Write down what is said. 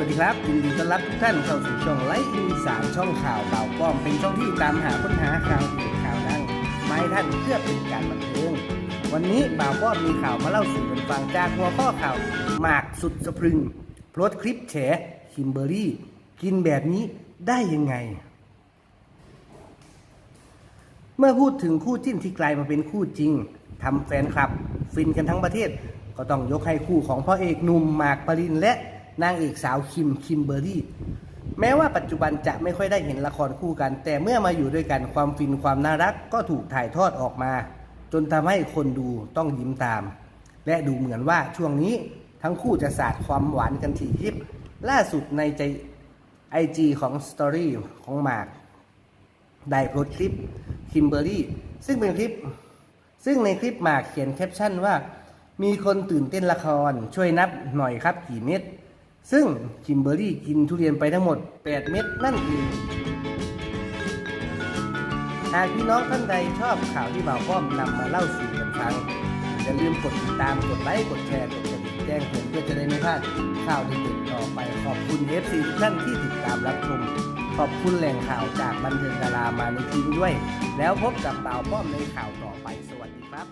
วัสดีครับยินดีต้อนรับทุกท่านเข้าสู่ช่องไลฟ์อีสานช่องข่าวเบาป้อมเป็นช่องที่ตามหาค้นหาข่าวเด็ข่าวดังมาให้ท่านเพื่อเป็นการบันเทิงวันนี้บ่าวป้อมมีข่าวมาเล่าสู่กันฟังจากหัวข้อข่าวหมากสุดสะพรึงโพสต์คลิปแฉคิมเบอรี่ กินแบบนี้ได้ยังไง เมื่อพูดถึงคู่จิ้นที่กลายมาเป็นคู่จริงทำแฟนคลับ ฟินกันทั้งประเทศ ก็ต้องยกให้คู่ของพ่อเอกหนุ่มหมากปรินและ นางเอกสาวคิมคิมเบอรี่ แม้ว่าปัจจุบันจะไม่ค่อยได้เห็นละครคู่กัน แต่เมื่อมาอยู่ด้วยกันความฟินความน่ารักก็ถูกถ่ายทอดออกมา จนทำให้คนดูต้องยิ้มตาม และดูเหมือนว่าช่วงนี้ทั้งคู่จะสาดความหวานกันถี่ยิบ ล่าสุดในใจไอจีของสตอรี่ของหมากได้โพสต์คลิปคิมเบอรี่ซึ่งเป็นคลิป ซึ่งในคลิปหมากเขียนแคปชั่นว่า มีคนตื่นเต้นละคร ช่วยนับหน่อยครับกี่เม็ด ซึ่งคิมเบอรี่กินทุเรียนไปทั้งหมด 8 เม็ดนั่นเองหากพี่น้องท่านใดชอบข่าวที่บ่าวป้อมนำมาเล่าสู่กันฟังอย่าลืมกดติดตามกดไลค์กดแชร์กดกระดิ่งแจ้งเตือนเพื่อจะได้ไม่พลาดข่าวเด็ดๆต่อไปขอบคุณ FC ทุกท่านที่ติดตามรับชมขอบคุณแหล่งข่าวจากบันเทิงดารามาในทีมด้วย แล้วพบกับบ่าวป้อมในข่าวต่อไปสวัสดีครับ